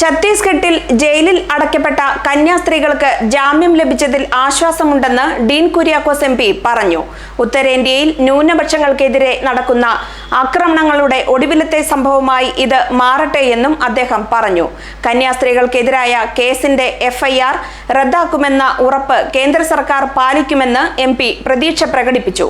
ഛത്തീസ്ഗഡിൽ ജയിലിൽ അടയ്ക്കപ്പെട്ട കന്യാസ്ത്രീകൾക്ക് ജാമ്യം ലഭിച്ചതിൽ ആശ്വാസമുണ്ടെന്ന് ഡീൻ കുര്യാക്കോസ് എം പി പറഞ്ഞു. ഉത്തരേന്ത്യയിൽ ന്യൂനപക്ഷങ്ങൾക്കെതിരെ നടക്കുന്ന ആക്രമണങ്ങളുടെ ഒടുവിലത്തെ സംഭവമായി ഇത് മാറട്ടെയെന്നും അദ്ദേഹം പറഞ്ഞു. കന്യാസ്ത്രീകൾക്കെതിരായ കേസിന്റെ എഫ്ഐആർ റദ്ദാക്കുമെന്ന ഉറപ്പ് കേന്ദ്ര സർക്കാർ പാലിക്കുമെന്ന് എം പ്രതീക്ഷ പ്രകടിപ്പിച്ചു.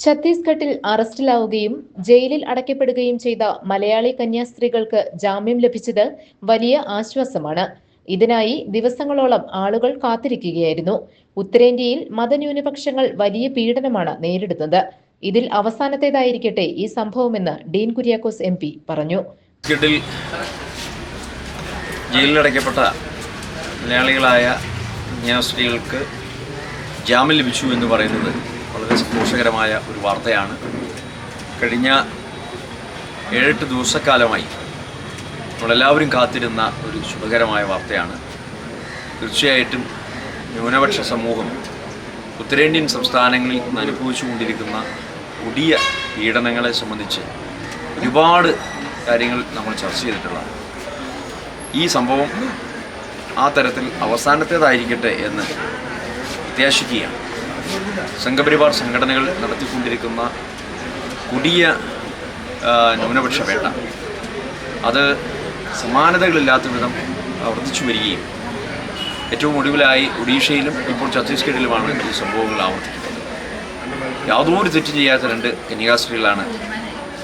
ഛത്തീസ്ഗഡിൽ അറസ്റ്റിലാവുകയും ജയിലിൽ അടയ്ക്കപ്പെടുകയും ചെയ്ത മലയാളി കന്യാസ്ത്രീകൾക്ക് ജാമ്യം ലഭിച്ചത് വലിയ ആശ്വാസമാണ്. ഇതിനായി ദിവസങ്ങളോളം ആളുകൾ കാത്തിരിക്കുകയായിരുന്നു. ഉത്തരേന്ത്യയിൽ മതന്യൂനപക്ഷങ്ങൾ വലിയ പീഡനമാണ് നേരിടുന്നത്. ഇതിൽ അവസാനത്തേതായിരിക്കട്ടെ ഈ സംഭവമെന്ന് ഡീൻ കുര്യാക്കോസ് എം പി പറഞ്ഞു. മലയാളികളായ കന്യാസ്ത്രീകൾക്ക് ജാമ്യം ലഭിച്ചു എന്ന് പറയുന്നത് സന്തോഷകരമായ ഒരു വാർത്തയാണ്. കഴിഞ്ഞ ഏഴെട്ട് ദിവസക്കാലമായി നമ്മളെല്ലാവരും കാത്തിരുന്ന ഒരു ശുഭകരമായ വാർത്തയാണ്. തീർച്ചയായിട്ടും ന്യൂനപക്ഷ സമൂഹം ഉത്തരേന്ത്യൻ സംസ്ഥാനങ്ങളിൽ നിന്ന് അനുഭവിച്ചുകൊണ്ടിരിക്കുന്ന കൊടിയ പീഡനങ്ങളെ സംബന്ധിച്ച് ഒരുപാട് കാര്യങ്ങൾ നമ്മൾ ചർച്ച ചെയ്തിട്ടുള്ളതാണ്. ഈ സംഭവം ആ തരത്തിൽ അവസാനത്തേതായിരിക്കട്ടെ എന്ന് പ്രത്യാശിക്കുകയാണ്. സംഘപരിവാർ സംഘടനകൾ നടത്തിക്കൊണ്ടിരിക്കുന്ന കുടിയ ന്യൂനപക്ഷ വേട്ട. അത് സമാനതകളില്ലാത്ത വിധം വർദ്ധിച്ചു വരികയും ഏറ്റവും ഒടുവിലായി ഒഡീഷയിലും ഇപ്പോൾ ഛത്തീസ്ഗഡിലുമാണ് ഈ സംഭവങ്ങൾ ആവർത്തിക്കുന്നത്. യാതൊരു തെറ്റ് ചെയ്യാത്ത രണ്ട് കന്യാസ്ത്രീകളാണ്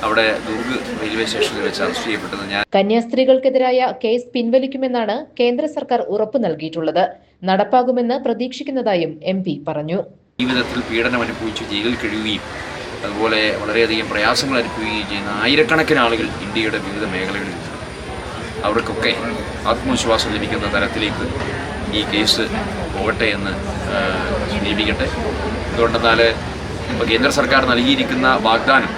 അവിടെ ദുർഗ് റെയിൽവേ സ്റ്റേഷനിൽ വെച്ച് അറസ്റ്റ് ചെയ്യപ്പെട്ടത്. ഞാൻ കന്യാസ്ത്രീകൾക്കെതിരായ കേസ് പിൻവലിക്കുമെന്നാണ് കേന്ദ്ര സർക്കാർ ഉറപ്പു നൽകിയിട്ടുള്ളത്. നടപ്പാകുമെന്ന് പ്രതീക്ഷിക്കുന്നതായും എം പറഞ്ഞു. ജീവിതത്തിൽ പീഡനം അനുഭവിച്ച് ജയിലിൽ കഴിയുകയും അതുപോലെ വളരെയധികം പ്രയാസങ്ങൾ അനുഭവിക്കുകയും ചെയ്യുന്ന ആയിരക്കണക്കിന് ആളുകൾ ഇന്ത്യയുടെ വിവിധ മേഖലകളിൽ അവർക്കൊക്കെ ആത്മവിശ്വാസം ലഭിക്കുന്ന തരത്തിലേക്ക് ഈ കേസ് പോകട്ടെ എന്ന് ലഭിക്കട്ടെ എന്തുകൊണ്ടെന്നാൽ ഇപ്പോൾ കേന്ദ്ര സർക്കാർ നൽകിയിരിക്കുന്ന വാഗ്ദാനം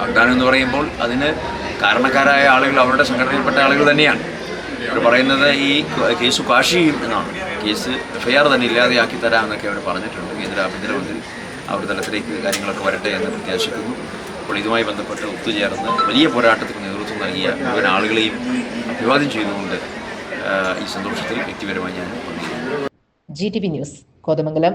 വാഗ്ദാനം എന്ന് പറയുമ്പോൾ അതിന് കാരണക്കാരായ ആളുകൾ അവരുടെ സംഘടനയിൽപ്പെട്ട ആളുകൾ തന്നെയാണ്. അവർ പറയുന്നത് ഈ കേസ് കാഷ് ചെയ്യും എന്നാണ്. കേസ് എഫ്ഐആർ തന്നെ ഇല്ലാതെയാക്കി തരാം എന്നൊക്കെ അവർ പറഞ്ഞിട്ടുണ്ട്. കേന്ദ്ര ആഭ്യന്തരമന്ത്രി അവരുടെ തലത്തിലേക്ക് കാര്യങ്ങളൊക്കെ വരട്ടെ എന്ന് പ്രത്യാശിക്കുന്നു. അപ്പോൾ ഇതുമായി ബന്ധപ്പെട്ട് ഒത്തുചേർന്ന് വലിയ പോരാട്ടത്തിന് നേതൃത്വം നൽകിയ മുഴുവൻ ആളുകളെയും അഭിവാദ്യം ചെയ്തുകൊണ്ട് ഈ സന്തോഷത്തിൽ വ്യക്തിപരമായി ഞാൻ G T V news Kothamangalam.